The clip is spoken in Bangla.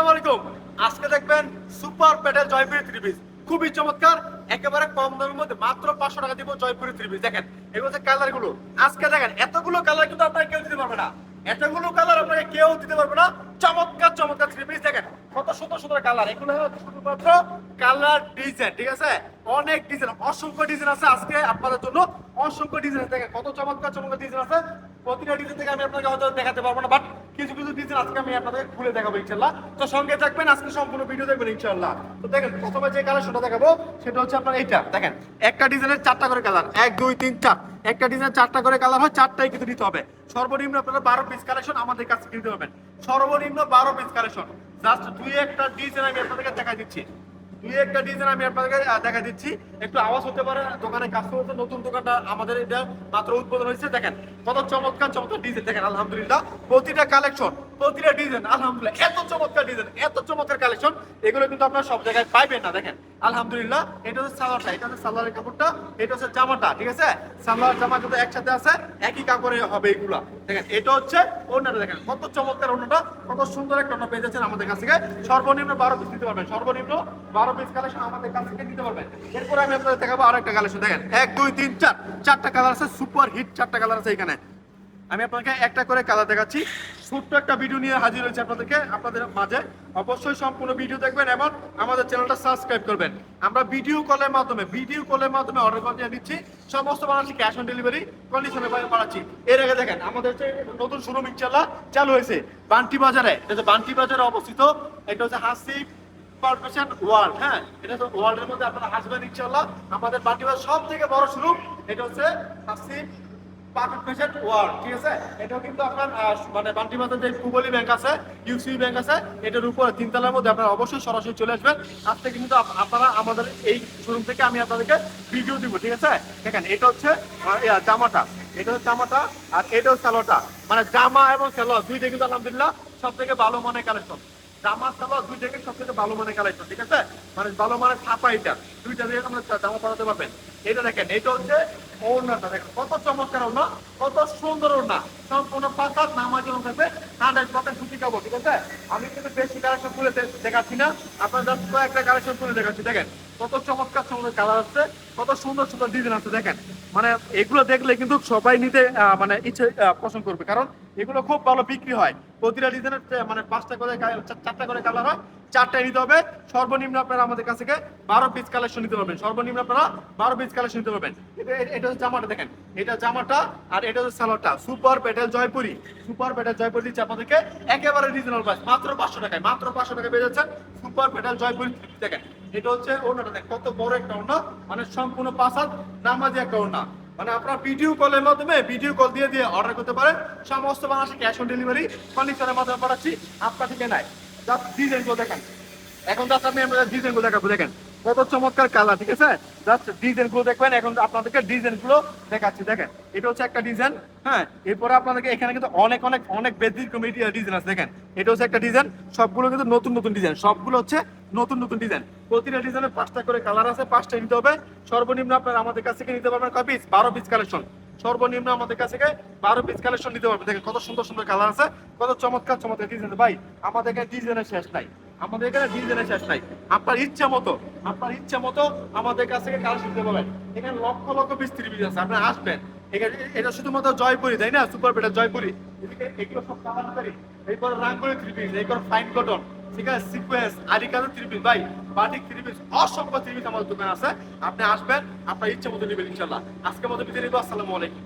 আসসালামু আলাইকুম। আজকে দেখবেন সুপার প্যাটেল জয়পুরি থ্রি খুবই চমৎকার, একেবারে কম দামের মধ্যে মাত্র পাঁচশো টাকা দিব জয়পুরি থ্রি দেখেন এগুলো হচ্ছে কালারগুলো। আজকে দেখেন, এতগুলো কালার কিন্তু আপনাকে কেউ দিতে পারবে না। এতগুলো কালার আপনাকে কেউ দিতে পারবে না। চমৎকার চমৎকার থ্রি পিস দেখেন, কত সুন্দর সুন্দর কালার এগুলো শুধুমাত্র কালার ডিজাইন ঠিক আছে? অনেক ডিজাইন অসংখ্য ডিজাইন আছে আজকে আপনাদের জন্য। অসংখ্য ডিজাইন দেখেন কত চমৎকার চমৎকার ডিজাইন আছে। প্রতিটা ডিজাইন থেকে আমি আপনাকে হয়তো দেখাতে পারব না বাট কিছু কিছু ডিজাইন আজকে আমি আপনাদের খুলে দেখাবো ইনশাল্লাহ তো সঙ্গে থাকবেন, আজকে সম্পূর্ণ ভিডিও দেখবেন ইনশাল্লাহ তো দেখেন, প্রথমে যে কালেকশনটা দেখাবো, সেটা হচ্ছে আপনার এইটা। দেখেন, একটা ডিজাইনের চারটা করে কালার এক, দুই, তিন, চার। একটা ডিজাইন চারটা করে কালার হয়, চারটাই কিন্তু নিতে হবে। সর্বনিম্ন আপনারা বারো পিস কালেকশন আমাদের কাছে কিনতে পারবেন। সর্বনিম্ন বারো পিস কালেকশন জাস্ট দুই একটা ডিজাইন আমি আপনাদেরকে দেখা দিচ্ছি। দুই একটা ডিজাইন আমি আপনাদেরকে দেখা দিচ্ছি। একটু আওয়াজ হতে পারে, দোকানে কাজ করতে নতুন দোকানটা আমাদের এটা মাত্র উদ্বোধন হয়েছে। দেখেন, কত চমৎকার চমৎকার ডিজাইন দেখেন, আলহামদুলিল্লাহ, প্রতিটা কালেকশন প্রতিটা ডিজাইন আলহামদুলিল্লাহ, এত চমৎকার ডিজাইন এত চমৎকার কালেকশন এগুলো কিন্তু আপনারা সব জায়গায় পাইবেন না, দেখেন। আলহামদুলিল্লাহ, এটা হচ্ছে সালোয়ারটা, এটা হচ্ছে সালোয়ারের কাপড়টা, এটা হচ্ছে জামাটা, ঠিক আছে? সালোয়ার, জামা কিন্তু একসাথে আছে, একই কাপড়ে হবে এগুলা। দেখেন, এটা হচ্ছে অন্যটা দেখেন, কত চমৎকার অন্যটা কত সুন্দর একটা অন্য পেয়ে যাচ্ছেন আমাদের কাছ থেকে। সর্বনিম্ন বারো পিস নিতে পারবেন, সর্বনিম্ন বারো পিস কালেকশন আমাদের কাছ থেকে নিতে পারবেন। এরপরে আমি আপনাদের দেখাবো আরেকটা কালেকশন দেখেন, এক, দুই, তিন, চার, চারটা কালার আছে সুপার হিট চারটা কালার আছে এখানে। আমি আপনাকে একটা করে কালার দেখাচ্ছি, ছোট্ট একটা ভিডিও নিয়ে হাজির হয়েছে আপনাদেরকে, আপনাদের মাঝে। অবশ্যই সম্পূর্ণ ভিডিও দেখবেন এবং আমাদের চ্যানেলটা সাবস্ক্রাইব করবেন। আমরা ভিডিও কলের মাধ্যমে ভিডিও কলের মাধ্যমে অর্ডার করে দিচ্ছি সমস্ত বাংলাদেশি ক্যাশ অন ডেলিভারি কন্ডিশনে বাড়াচ্ছি এর আগে দেখেন, আমাদের নতুন শোরুম ইনশাল্লাহ চালু হয়েছে বান্টি বাজারে। এটা হচ্ছে বান্টি বাজারে অবস্থিত। এটা হচ্ছে হাসিব পারফেকশন ওয়ার্ল্ড হ্যাঁ? এটা ওয়ার্ল্ডের মধ্যে আমাদের বান্টি বাজার সব থেকে বড় শোরুম এটা হচ্ছে ঠিক আছে? কিন্তু আপনার মানে যে ব্যাংক আছে ইউসিবি ব্যাংক আছে, এটার মধ্যে অবশ্যই সরাসরি চলে আসবেন। কিন্তু আপনারা আমাদের এই শোরুম থেকে আমি আপনাদেরকে ভিডিও দিব, ঠিক আছে? দেখেন, এটা হচ্ছে জামাটা। এটা হচ্ছে জামাটা আর এটা হচ্ছে সালোয়ারটা। মানে জামা এবং সালোয়ার দুইটা কিন্তু আলহামদুলিল্লাহ সব থেকে ভালো মানের কালেকশন জামা, সালোয়ার দুই সব থেকে ভালো মানের কালেকশন ঠিক আছে? মানে ভালো মানের ছাপা এটা। দুইটা দিয়ে জামা পরাতে পারবেন। এটা দেখেন, এটা হচ্ছে ওড়নাটা দেখো, কত চমৎকার ওড়না, কত সুন্দর ওড়না। সম্পূর্ণ পাকাত নামাজ এবং থাকবে হান্ড্রেড পার্সেন্ট সুতি কাপড় ঠিক আছে? আমি কিন্তু বেশি কালেকশন খুলে দেখাচ্ছি না, আপনার জাস্ট কয়েকটা কালেকশন খুলে দেখাচ্ছি, দেখেন। কত চমৎকার চমৎকার কালার আছে কত সুন্দর সুন্দর ডিজাইন আছে দেখেন। মানে এগুলো দেখলে কিন্তু সবাই নিতে মানে ইচ্ছে পছন্দ করবে। কারণ এগুলো খুব ভালো বিক্রি হয়। প্রতিটা ডিজাইনের মানে পাঁচটা করে চারটা করে কালার হয়। চারটায় নিতে হবে। সর্বনিম্ন আপনারা আমাদের কাছ থেকে বারো পিস কালেকশন নিতে পারবেন। সর্বনিম্ন আপনারা বারো পিস কালেকশন নিতে পারবেন। এটা হচ্ছে জামাটা, দেখেন। এটা জামাটা আর এটা হচ্ছে সালোয়ারটা। Super petal Jaipuri. Super petal Jaipuri দিচ্ছে আপনাদেরকে একেবারে রিজনেবল প্রাইস মাত্র পাঁচশো টাকায়, মাত্র পাঁচশো টাকায় পেয়ে যাচ্ছেন সুপার পেটেল জয়পুরি। দেখেন এটা হচ্ছে ওনাটা কত বড় একটা ওনা মানে সম্পূর্ণ পাঁচ হাত নামাজি একটা ওনা মানে আপনার ভিডিও কলের মাধ্যমে ভিডিও কল দিয়ে দিয়ে অর্ডার করতে পারেন। সমস্ত মানুষের ক্যাশ অন ডেলিভারি ফার্নিচারের মাধ্যমে পাঠাচ্ছি, আপনার থেকে নাই জাস্ট ডিজাইনগুলো দেখেন। এখন জাস্ট আমি আপনাদের ডিজাইনগুলো দেখাবো, দেখেন। কত চমৎকার কালার, ঠিক আছে? জাস্ট ডিজাইনগুলো দেখবেন, এখন আপনাদেরকে ডিজাইনগুলো দেখাচ্ছি, দেখেন। এটা হচ্ছে একটা ডিজাইন হ্যাঁ? এরপরে আপনাদেরকে এখানে কিন্তু অনেক অনেক অনেক ব্যতিক্রম ডিজাইন আছে, দেখেন। এটা হচ্ছে একটা ডিজাইন সবগুলো কিন্তু নতুন নতুন ডিজাইন সবগুলো হচ্ছে নতুন নতুন ডিজাইন প্রতিটা ডিজাইনের পাঁচটা করে কালার আছে, পাঁচটা নিতে হবে। সর্বনিম্ন আপনারা আমাদের কাছ থেকে নিতে পারবেন কয় পিস বারো পিস কালেকশন সর্বনিম্ন আমাদের কাছ থেকে বারো পিস কালেকশন নিতে পারবেন। দেখেন কত সুন্দর সুন্দর কালার আছে, কত চমৎকার চমৎকার ডিজাইন ভাই, আমাদের ডিজাইনের শেষ নাই। আমাদের এখানে ডিজাইনের শেষ নাই। আপনার ইচ্ছা মতো, আপনার ইচ্ছা মতো আমাদের কাছ থেকে নিতে পারবেন। এখানে লক্ষ লক্ষ ত্রিশ পিস আছে আপনি আসবেন। এটা শুধুমাত্র জয়পুরি, তাই না? Super petal Jaipuri. Three piece fine cotton ঠিক আছে? ভাই বাটিক অসংখ্য আমাদের আছে। আপনি আসবেন, আপনার ইচ্ছা মতো নেবেন ইনশাল্লাহ আজকের মতো বিদায় নিব, আসসালামু আলাইকুম।